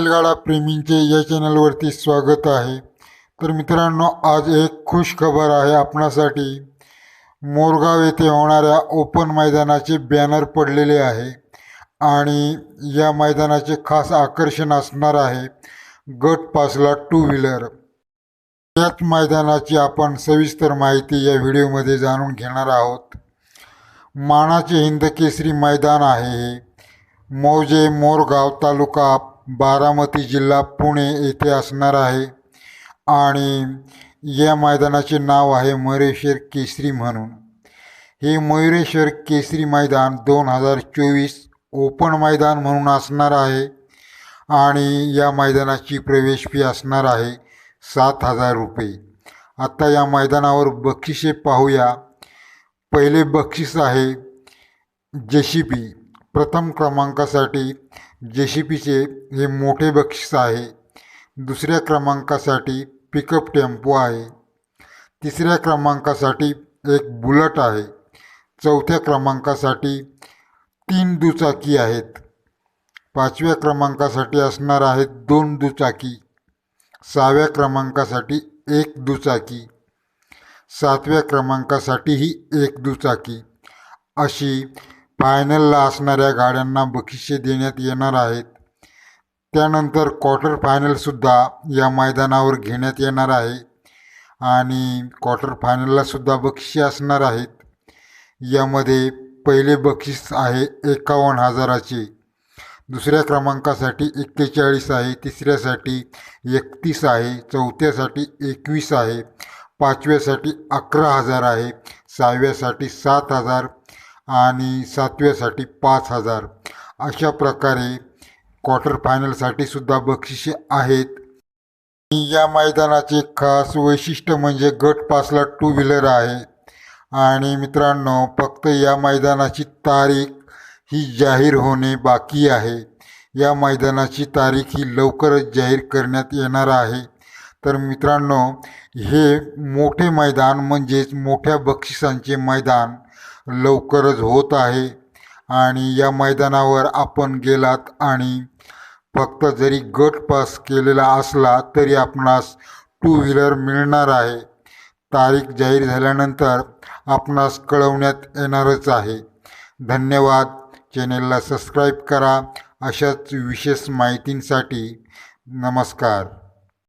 बैलगाडा प्रेमींचे या चॅनलवरती स्वागत आहे. तर मित्रांनो आज एक खुश खबर आहे आपणासाठी. मोरगाव येथे होणाऱ्या ओपन मैदानाचे बॅनर पडलेले आहे आणि या मैदानाचे खास आकर्षण असणार आहे गट पासला टू व्हीलर याच मैदानाची आपण सविस्तर माहिती या व्हिडिओमध्ये जाणून घेणार आहोत. मानाचे हिंदकेसरी मैदान आहे हे. मौजे मोरगाव तालुका बारामती जिल्हा पुणे येथे असणार आहे. आणि या मैदानाचे नाव आहे मयुरेश्वर केसरी म्हणून. हे मयुरेश्वर केसरी मैदान दोन हजार चोवीस ओपन मैदान म्हणून असणार आहे. आणि या मैदानाची प्रवेश फी असणार आहे सात हजार रुपये. आता या मैदानावर बक्षिसे पाहूया. पहिले बक्षीस आहे जेसीपी प्रथम क्रमांकासाठी जे सी पीचे हे मोठे बक्षीस आहे. दुसऱ्या क्रमांकासाठी पिकअप टेम्पो आहे. तिसऱ्या क्रमांकासाठी एक बुलट आहे. चौथ्या क्रमांकासाठी तीन दुचाकी आहेत. पाचव्या क्रमांकासाठी असणार आहेत दोन दुचाकी. सहाव्या क्रमांकासाठी एक दुचाकी. सातव्या क्रमांकासाठीही एक दुचाकी. अशी फायनलला असणाऱ्या गाड्यांना बक्षिसे देण्यात येणार आहेत. त्यानंतर क्वार्टर फायनलसुद्धा या मैदानावर घेण्यात येणार आहे. आणि क्वार्टर फायनललासुद्धा बक्षिसे असणार आहेत. यामध्ये पहिले बक्षीस आहे एकावन्न हजाराचे. दुसऱ्या क्रमांकासाठी एक्केचाळीस आहे. तिसऱ्यासाठी एकतीस आहे. चौथ्यासाठी एकवीस आहे. पाचव्यासाठी अकरा हजार आहे. सहाव्यासाठी सात हजार. आणि सातव्यासाठी पाच हजार. अशा प्रकारे क्वार्टर फायनलसाठी सुद्धा बक्षिसे आहेत. या मैदानाचे खास वैशिष्ट्य म्हणजे गट पासला टू व्हीलर आहे. आणि मित्रांनो फक्त या मैदानाची तारीख ही जाहीर होणे बाकी आहे. या मैदानाची तारीख ही लवकरच जाहीर करण्यात येणार आहे. तर मित्रांनो हे मोठे मैदान म्हणजेच मोठ्या बक्षिसांचे मैदान लवकरच होत आहे. आणि या मैदानावर आपण गेलात आणि फक्त जरी गट पास केलेला असला तरी आपणास टू व्हीलर मिळणार आहे. तारीख जाहीर झाल्यानंतर आपणास कळवण्यात येणारच आहे. धन्यवाद. चॅनेलला सबस्क्राईब करा. अशाच विशेष माहितींसाठी नमस्कार.